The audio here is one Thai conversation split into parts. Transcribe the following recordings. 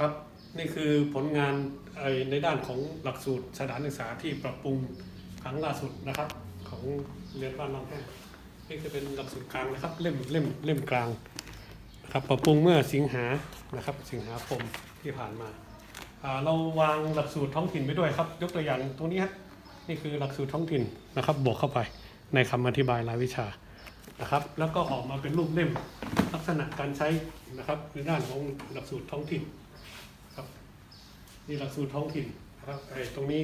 ครับนี่คือผลงานในด้านของหลักสูตรสถานศึกษาที่ปรับปรุงครั้งล่าสุดนะครับ ของเรียนบ้านน้องแห้งนี่จะเป็นหลักสูตรกลางนะครับเล่มเล่มเล่มกลางนะครับปรับปรุงเมื่อสิงหานะครับสิงหาคมที่ผ่านมา เราวางหลักสูตรท้องถิ่นไปด้วยครับ ยกตัวอย่างตรงนี้ฮะนี่คือหลักสูตรท้องถิ่นนะครับบวกเข้าไปในคำอธิบายรายวิชานะครับ แล้วก็ออกมาเป็นรูปเล่มลักษณะการใช้นะครับในด้านของหลักสูตรท้องถิ่น นี่หลักสูตรท้องถิ่นนะครับไอ้ตรงนี้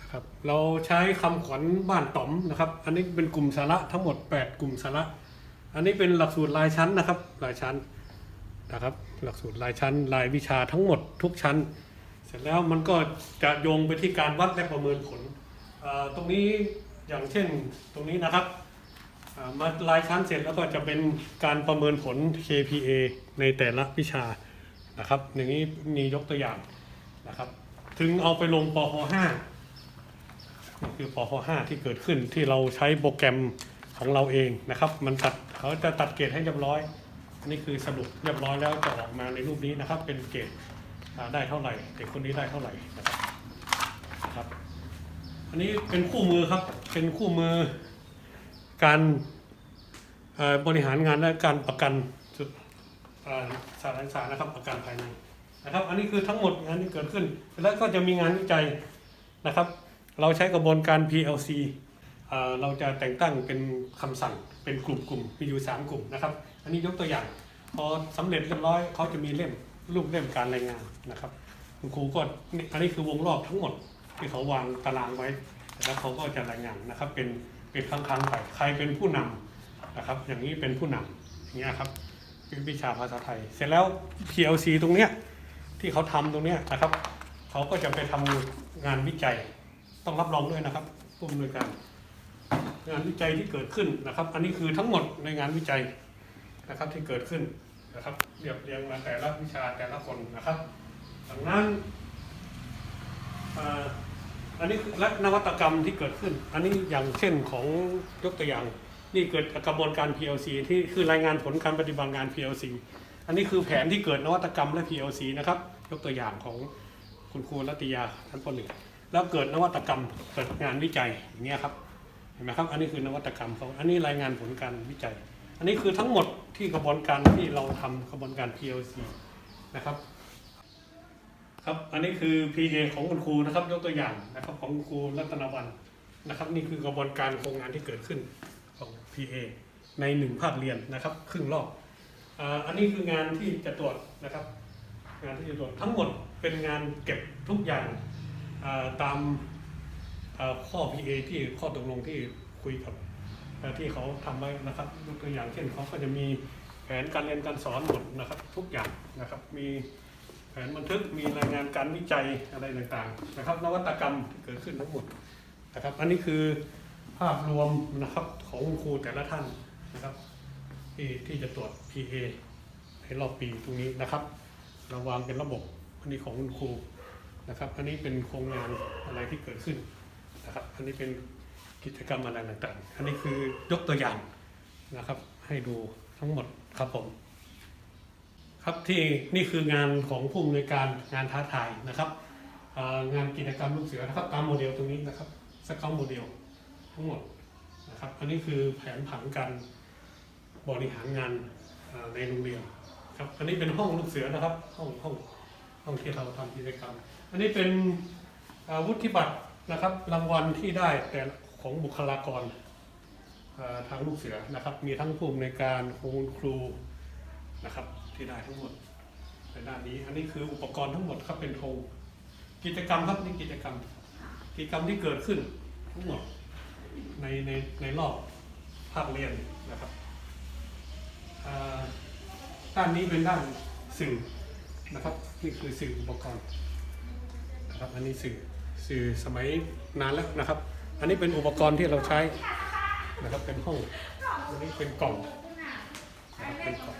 นะครับเราใช้คำขวัญบ้านต๋อมนะครับ อันนี้เป็นกลุ่มสาระทั้งหมด 8 กลุ่มสาระ อันนี้เป็นหลักสูตรรายชั้นนะครับรายชั้นนะครับ หลักสูตรรายชั้นรายวิชาทั้งหมดทุกชั้น เสร็จแล้วมันก็จะโยงไปที่การวัดและประเมินผลอ่าตรงนี้อย่างเช่นตรงนี้นะครับอ่ามารายชั้นเสร็จแล้วก็จะเป็นการประเมินผล KPA ในแต่ละวิชานะครับอย่างนี้มียกตัวอย่าง นะครับ ถึงเอาไปลงปพ5นี่คือปพ5ที่เกิดขึ้นที่เราใช้โปรแกรมของเราเองนะครับ มันตัดเขาจะตัดเกรดให้เรียบร้อยอันนี้คือสรุปเรียบร้อยแล้วจะออกมาในรูปนี้นะครับ เป็นเกรดได้เท่าไหร่เด็กคนนี้ได้เท่าไหร่นะครับอันนี้เป็นคู่มือครับเป็นคู่มือการบริหารงานและการประกันสาสารสารนะครับอาการภายใน นะครับ อันนี้คือทั้งหมดงานที่เกิดขึ้น แล้วก็จะมีงานวิจัยนะครับ เราใช้กระบวนการ PLC เราจะแต่งตั้งเป็นคำสั่งเป็นกลุ่มกลุ่มมีอยู่สามกลุ่มนะครับ อันนี้ยกตัวอย่าง พอสำเร็จเรียบร้อยเขาจะมีเล่มรูปเล่มการรายงานนะครับคุณครูก็อันนี้คือวงรอบทั้งหมดที่เขาวางตารางไว้ แล้วเขาก็จะรายงานนะครับเป็นเป็นครั้งๆไปใครเป็นผู้นำนะครับ อย่างนี้เป็นผู้นำอย่างเงี้ยครับเป็นวิชาภาษาไทย เสร็จแล้ว PLC ตรงเนี้ย ที่เขาทำตรงนี้นะครับ เขาก็จะไปทำงานวิจัย ต้องรับรองด้วยนะครับผู้อำนวยการ งานวิจัยที่เกิดขึ้นนะครับ อันนี้คือทั้งหมดในงานวิจัยนะครับที่เกิดขึ้นนะครับเรียบเรียงมาแต่ละวิชาแต่ละคนนะครับดังนั้นอันนี้คือและนวัตกรรมที่เกิดขึ้น อันนี้อย่างเช่นของยกตัวอย่าง นี่เกิดกระบวนการ PLC ที่คือรายงานผลการปฏิบัติงาน PLC อันนี้คือแผนที่เกิดนวัตกรรมและ PLC นะครับ ยกตัวอย่างของคุณครูรัตยาท่านปหนึ่งแล้วเกิดนวัตกรรมเกิดงานวิจัยอย่างเงี้ยครับเห็นไหมครับ อันนี้คือนวัตกรรมเขาอันนี้รายงานผลการวิจัย อันนี้คือทั้งหมดที่กระบวนการที่เราทำกระบวนการ PLC นะครับครับอันนี้คือ PA ของคุณครูนะครับ ยกตัวอย่างนะครับของคุณครูรัตนวันนะครับ นี่คือกระบวนการโครงงานที่เกิดขึ้นของ PA ในหนึ่งภาคเรียนนะครับ ครึ่งรอบ อันนี้คืองานที่จะตรวจนะครับ งานที่จะตรวจทั้งหมดเป็นงานเก็บทุกอย่างตามข้อ PA ที่ข้อตกลงที่คุยกับที่เขาทำไว้นะครับยกตัวอย่างเช่นเขาก็จะมีแผนการเรียนการสอนหมดนะครับทุกอย่างนะครับมีแผนบันทึกมีรายงานการวิจัยอะไรต่างๆนะครับนวัตกรรมที่เกิดขึ้นทั้งหมดนะครับ อันนี้คือภาพรวมนะครับของคุณครูแต่ละท่านนะครับ ที่ที่จะตรวจ PA ในรอบปีตรงนี้นะครับเราวางเป็นระบบอันนี้ของคุณครูนะครับ อันนี้เป็นโครงงานอะไรที่เกิดขึ้นนะครับ อันนี้เป็นกิจกรรมอะไรต่างๆ อันนี้คือยกตัวอย่างนะครับ ให้ดูทั้งหมดครับผมครับที่นี่คืองานของผู้อำนวยการงานท้าทายนะครับงานกิจกรรมลูกเสือนะครับตามโมเดลตรงนี้นะครับสเกลโมเดลทั้งหมดนะครับ อันนี้คือแผนผังการ บริหารงานในโรงเรียนครับอันนี้เป็นห้องลูกเสือนะครับ ห้องห้องห้องที่เราทำกิจกรรม อันนี้เป็นอาวุฒิบัตรนะครับ รางวัลที่ได้แต่ของบุคลากรทางลูกเสือนะครับ มีทั้งผู้อำนการคุณครูนะครับที่ได้ทั้งหมดในด้านนี้ อันนี้คืออุปกรณ์ทั้งหมดครับเป็นธงกิจกรรมครับนี่กิจกรรม กิจกรรมที่เกิดขึ้นทั้งหมดในในในรอบภาคเรียนนะครับ ด้านนี้เป็นด้านสื่อนะครับนี่คือสื่ออุปกรณ์นะครับอันนี้สื่อสื่อสมัยนานแล้วนะครับ อันนี้เป็นอุปกรณ์ที่เราใช้นะครับเป็นห้องอันนี้เป็นกล่องนะครับเป็นกล่อง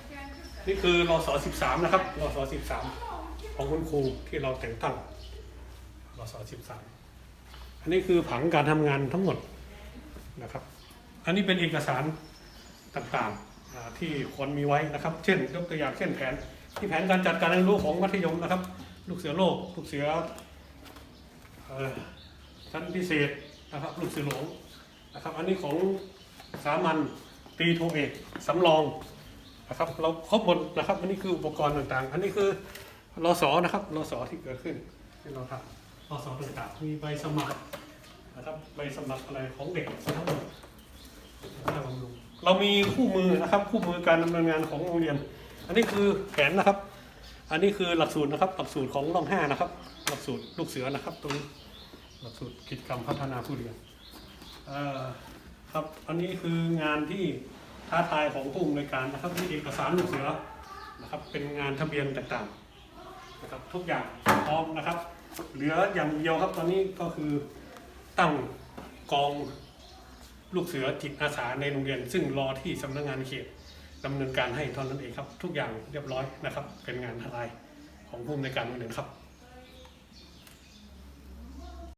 นี่คือรศ13 นะครับรศ13 ของคุณครูที่เราแต่งตั้งรศ13 อันนี้คือผังการทำงานทั้งหมดนะครับ อันนี้เป็นเอกสารต่างๆ ที่ควรมีไว้นะครับ เช่นยกตัวอย่างเช่นแผน ที่แผนการจัดการเรียนรู้ของมัธยมนะครับ ลูกเสือโลก ลูกเสืออชั้นพิเศษนะครับ ลูกเสือหลวงนะครับ อันนี้ของสามัญตีโทเอกสำรองนะครับเราครบหมดนะครับ อันนี้คืออุปกรณ์ต่างๆ อันนี้คือรอสอนะครับรอสอที่เกิดขึ้นที่เราทำรอสอต่างๆ มีใบสมัครนะครับใบสมัครอะไรของเด็กทั้งหมด เรามีคู่มือนะครับ คู่มือการดำเนินงานของโรงเรียน อันนี้คือแผนนะครับ อันนี้คือหลักสูตรนะครับ หลักสูตรของร่องห้านะครับ หลักสูตรลูกเสือนะครับ ตรงนี้หลักสูตรกิจกรรมพัฒนาผู้เรียนครับ อันนี้คืองานที่ท้าทายของผู้อำนวยการนะครับมีเอกสารลูกเสือนะครับ เป็นงานทะเบียนต่างๆนะครับ ทุกอย่างพร้อมนะครับ เหลืออย่างเดียวครับตอนนี้ก็คือตั้งกอง ลูกเสือจิตอาสาในโรงเรียน ซึ่งรอที่สำนักงานเขตดำเนินการให้เท่านั้นเองครับ ทุกอย่างเรียบร้อยนะครับ เป็นงานทลายของผู้อำนวยการโรงเรียนครับ